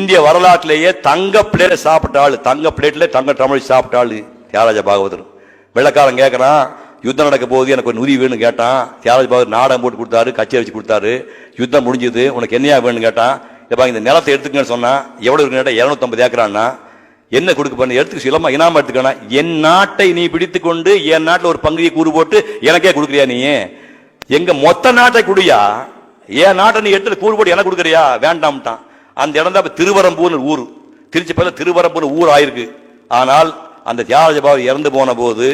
இந்திய வரலாற்றிலேயே தங்க பிளேட்டை சாப்பிட்ட ஆள் தங்க பிளேட்டில் தங்க தமிழ் சாப்பிட்ட ஆள் தியாகராஜ பாகவதர். வெள்ளக்காரன் கேட்குறான் யுத்தம் நடக்க போகுது எனக்கு ஒரு உதவி வேணும்னு கேட்டான். தியாகராஜ பாகவதர் நாடகம் போட்டு கொடுத்தாரு கச்சேரி வச்சு கொடுத்தாரு. யுத்தம் முடிஞ்சது உனக்கு என்னையா வேணும்னு கேட்டான். இப்போ இந்த நிலத்தை எடுத்துக்கன்னு சொன்னான் எவ்வளோ இருக்குன்னு கேட்டால் இரநூத்தம்பது ஏக்கரான்னா. என்ன கொடுக்க பண்ண? எடுத்துக்க சொல்லமா இனாம எடுத்துக்கணும் என் நாட்டை நீ பிடித்துக்கொண்டு என் நாட்டில் ஒரு பங்குதியை கூறு போட்டு எனக்கே கொடுக்குறியா நீ? எங்க மொத்த நாட்டை குடியா? என் நாட்டை நீ எடுத்து கூறு போட்டு எனக்கு கொடுக்குறியா? வேண்டாம்ட்டான். அந்த இடம் தான் திருவரம்பூர்னு ஊர். திருச்சி பல திருவரம்பூர் ஊர் ஆயிருக்கு. ஆனால் அந்த தியாகராஜ பாபு இறந்து போன போது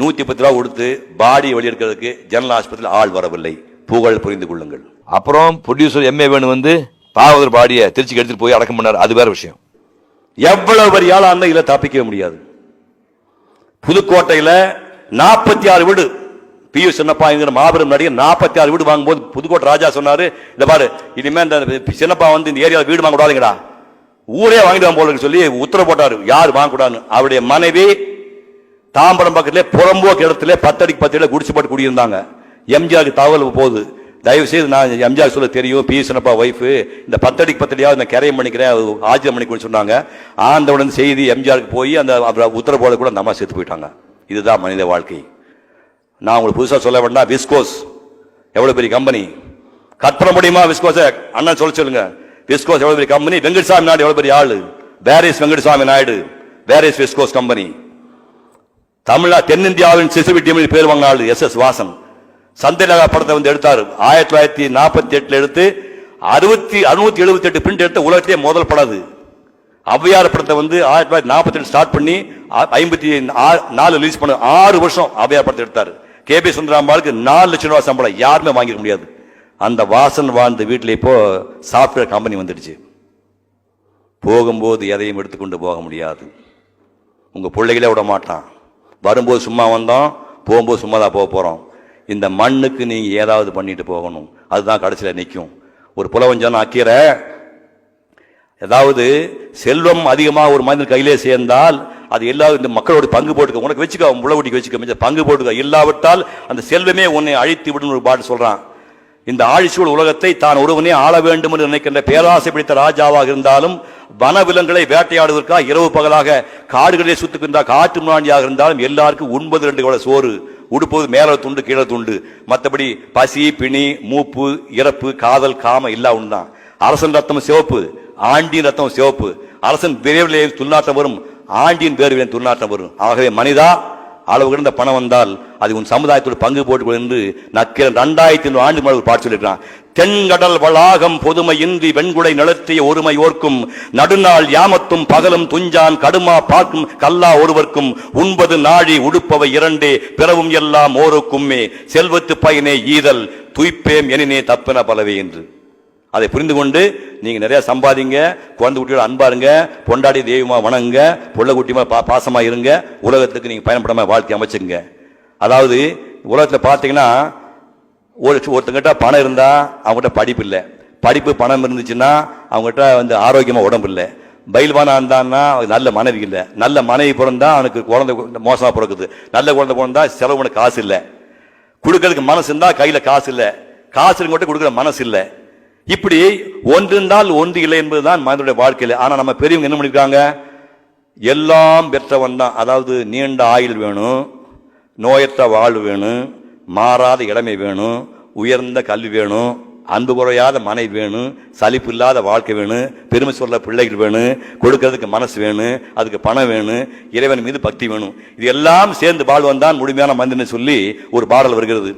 நூத்தி பத்து ரூபா கொடுத்து பாடி வெளியெடுக்கிறதுக்கு ஜெனரல் ஆஸ்பத்திரியில் ஆள் வரவில்லை. புகழ் புரிந்து கொள்ளுங்கள். அப்புறம் ப்ரொடியூசர் எம்ஏ வேணு வந்து பாகவதர் பாடிய திருச்சிக்கு எடுத்துட்டு போய் அடக்கம் பண்ணார். அது வேற விஷயம். எவ்வளவு பெரிய ஆளா இதுல தப்பிக்கவே முடியாது. புதுக்கோட்டையில நாற்பத்தி ஆறு வீடு பியூ சின்னப்பா என்கிற மாபெரும் நடிகர் நாற்பத்தி ஆறு வீடு வாங்கும்போது புதுக்கோட்டை ராஜா சொன்னார் இந்த பாரு இனிமேல் இந்த சின்னப்பா வந்து இந்த ஏரியாவில் வீடு வாங்க கூடாதுங்கடா. ஊரே வாங்கிடுவான் போல சொல்லி உத்தரவு போட்டார். யார் வாங்கக்கூடாதுன்னு? அவருடைய மனைவி தாம்பரம் பக்கத்திலே புறம்போக்கு இடத்துல பத்தடிக்கு பத்தடியில் குடிச்சு போட்டு குடியிருந்தாங்க. எம்ஜிஆருக்கு தகவல் போகுது. தயவு செய்து நான் எம்ஜிஆர் சொல்ல தெரியும் பி சின்னப்பா ஒய்ஃபு இந்த பத்தடிக்கு பத்தடியாக நான் கரையம் பண்ணிக்கிறேன் ஆஜியம் பண்ணிக்கிறேன்னு சொன்னாங்க. ஆண்டவுடன் செய்தி எம்ஜிஆருக்கு போய் அந்த உத்தரவு போட கூட அந்த அம்மா போயிட்டாங்க. இதுதான் மனித வாழ்க்கை. நான் உங்களுக்கு புதுசாக சொல்ல வேண்டாம். விஸ்கோஸ் எவ்வளோ பெரிய கம்பெனி கற்பனை முடியுமா விஸ்கோஸை அண்ணன் சொல்ல சொல்லுங்க. விஸ்கோஸ் எவ்வளோ பெரிய கம்பெனி வெங்கட்சாமி நாயுடு எவ்வளோ பெரிய ஆள்? வேரிஸ் வெங்கடசாமி நாயுடு. வேரிஸ் விஸ்கோஸ் கம்பெனி தமிழா தென்னிந்தியாவின் சிசுவிட்டியம் பேர் வாங்கின ஆள் எஸ் எஸ் வாசன். சந்திரலகா படத்தை வந்து எடுத்தார். ஆயிரத்தி தொள்ளாயிரத்தி நாற்பத்தி எட்டில் எடுத்து அறுபத்தி அறுநூத்தி எழுபத்தி எட்டு பிரிண்ட் எடுத்த உலகத்திலே முதல் படாது ஔவையார் படத்தை வந்து ஆயிரத்தி தொள்ளாயிரத்தி நாற்பத்தி எட்டு ஸ்டார்ட் பண்ணி ஐம்பத்தி நாலு ரிலீஸ் பண்ண ஆறு வருஷம் ஔவையார் படத்தை எடுத்தார். கே பி சுந்தராம்பாளுக்கு நாலு லட்சம் ரூபாய் சம்பளம் யாருமே வாங்கிக்க முடியாது. அந்த வாசன் வாழ்ந்த வீட்டில் இப்போ சாஃப்ட்வேர் கம்பெனி வந்துடுச்சு. போகும்போது எதையும் எடுத்துக்கொண்டு போக முடியாது. உங்கள் பிள்ளைகளே விட மாட்டான். வரும்போது சும்மா வந்தோம் போகும்போது சும்மா தான் போக போகிறோம் இந்த மண்ணுக்கு நீங்கள் ஏதாவது பண்ணிட்டு போகணும். அதுதான் கடைசியில் நிற்கும் ஒரு புலவஞ்சனம் அக்கீரை ஏதாவது செல்வம் அதிகமாக ஒரு மனிதன் கையிலே சேர்ந்தால் அது எல்லா இந்த மக்களோட பங்கு போட்டுக்க உனக்கு வச்சுக்க முளவட்டிக்கு வச்சுக்க மிச்சம் பங்கு போட்டுக்க. இல்லாவிட்டால் அந்த செல்வமே உன்னை அழித்து விடும் ஒரு பாட்டு சொல்கிறான் இந்த ஆழிச்சூழ் உலகத்தை தான் ஒருவனே ஆள வேண்டும் என்று நினைக்கின்ற பேராசை பிடித்த ராஜாவாக இருந்தாலும் வனவிலங்குகளை வேட்டையாடுவதற்காக இரவு பகலாக காடுகளிலே சுத்துக்கின்ற காற்று முன்னாடியாக இருந்தாலும் எல்லாருக்கும் ஒன்பது ரெண்டு கூட சோறு. உடுப்பது மேலே துண்டு கீழே துண்டு. மற்றபடி பசி பிணி மூப்பு இறப்பு காதல் காம இல்லா உண்டுதான் அரசன் ரத்தம் சிவப்பு. ஆண்டின் ரத்தம் சிவப்பு. அரசன் விரைவிலே துர்நாற்றம் வரும். ஆண்டின் வேர்விலே துர்நாற்றம் வரும். ஆகவே மனிதா அளவு கிடந்த பணம் வந்தால் அது உன் சமுதாயத்தோடு பங்கு போட்டுக்கொள் என்று நக்கிற ரெண்டாயிரத்தி ஐநூறு ஆண்டு மேல் ஒரு பாட்டு சொல்லியிருக்கிறான். தென்கடல் வளாகம் பொதுமையின்றி வெண்குடை நிலத்திய ஒருமை ஓர்க்கும். நடுநாள் யாமத்தும் பகலும் துஞ்சான் கடுமா பார்க்கும் கல்லா ஒருவர்க்கும். உண்பது நாழி உடுப்பவை இரண்டே பிறவும் எல்லாம் ஓருக்கும்மே. செல்வத்து பயனே ஈதல் துய்ப்பேம் எனினே தப்பென பலவே என்று. அதை புரிந்து கொண்டு நீங்க நிறைய சம்பாதிங்க குழந்தை குட்டியோட அன்பாருங்க பொண்டாடி தெய்வமா வணங்குங்க பொள்ள குட்டியமாக பா பாசமா இருங்க உலகத்துக்கு நீங்க பயன்படாம வாழ்க்கை அமைச்சுங்க அதாவது உலகத்தில் பார்த்தீங்கன்னா ஒரு ஒருத்தங்கிட்ட பணம் இருந்தா அவங்ககிட்ட படிப்பு இல்லை. படிப்பு பணம் இருந்துச்சுன்னா அவங்ககிட்ட வந்து ஆரோக்கியமா உடம்பு இல்லை. பயில்வானா இருந்தான்னா நல்ல மனைவி இல்லை. நல்ல மனைவி பிறந்தா அவனுக்கு குழந்தை மோசமா பிறக்குது. நல்ல குழந்தை பிறந்தா செலவு பண்ண காசு இல்லை. கொடுக்கறதுக்கு மனசு இருந்தா கையில காசு இல்லை. காசு இருக்கட்டும் கொடுக்குற மனசு இல்லை. இப்படி ஒன்றிருந்தால் ஒன்று இல்லை என்பதுதான் மனிதனுடைய வாழ்க்கையில். ஆனால் நம்ம பெரியவங்க என்ன பண்ணியிருக்காங்க எல்லாம் பெற்றவன் தான். அதாவது நீண்ட ஆயுள் வேணும் நோயற்ற வாழ்வு வேணும் மாறாத இளமை வேணும் உயர்ந்த கல்வி வேணும் அன்பு குறையாத மனைவி வேணும் சலிப்பு இல்லாத வாழ்க்கை வேணும் பெருமை சொல்ல பிள்ளைகள் வேணும் கொடுக்கறதுக்கு மனசு வேணும் அதுக்கு பணம் வேணும் இறைவன் மீது பக்தி வேணும். இது எல்லாம் சேர்ந்து வாழ்வன் தான் முழுமையான மந்தின்னு சொல்லி ஒரு பாடல் வருகிறது.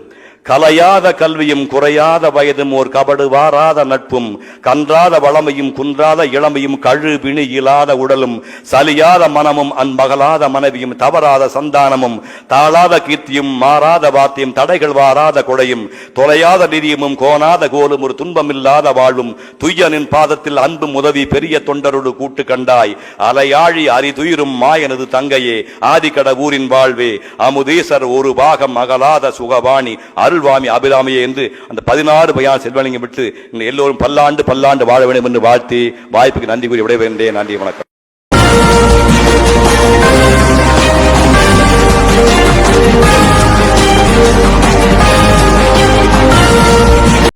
கலையாத கல்வியும் குறையாத வயதும் ஓர் கபடு வாராத நட்பும் கன்றாத வளமையும் குன்றாத இளமையும் கழு பிணி இயலாத உடலும் சலியாத மனமும் அன்பகலாத மனைவியும் தவறாத சந்தானமும் தாழாத கீர்த்தியும் மாறாத வார்த்தையும் தடைகள் வாராத கொடையும் தொலையாத நிதியமும் கோணாத கோலும் ஒரு துன்பமில்லாத வாழ்வும் துய்யனின் பாதத்தில் அன்பும் உதவி பெரிய தொண்டரோடு கூட்டு கண்டாய் அலையாழி அரிதுயிரும் மாயனது தங்கையே ஆதிக்கட ஊரின் வாழ்வே அமுதீசர் ஒரு பாகம் அகலாத சுகவாணி அருள்வாமி அபிராமியே என்று அந்த பதினாறு பையன் செல்வனிங்க விட்டு எல்லோரும் பல்லாண்டு பல்லாண்டு வாழ வேண்டும் என்று வாழ்த்தி வாய்ப்புக்கு நன்றி கூறி விடைபெறுகின்றேன் நன்றி வணக்கம்.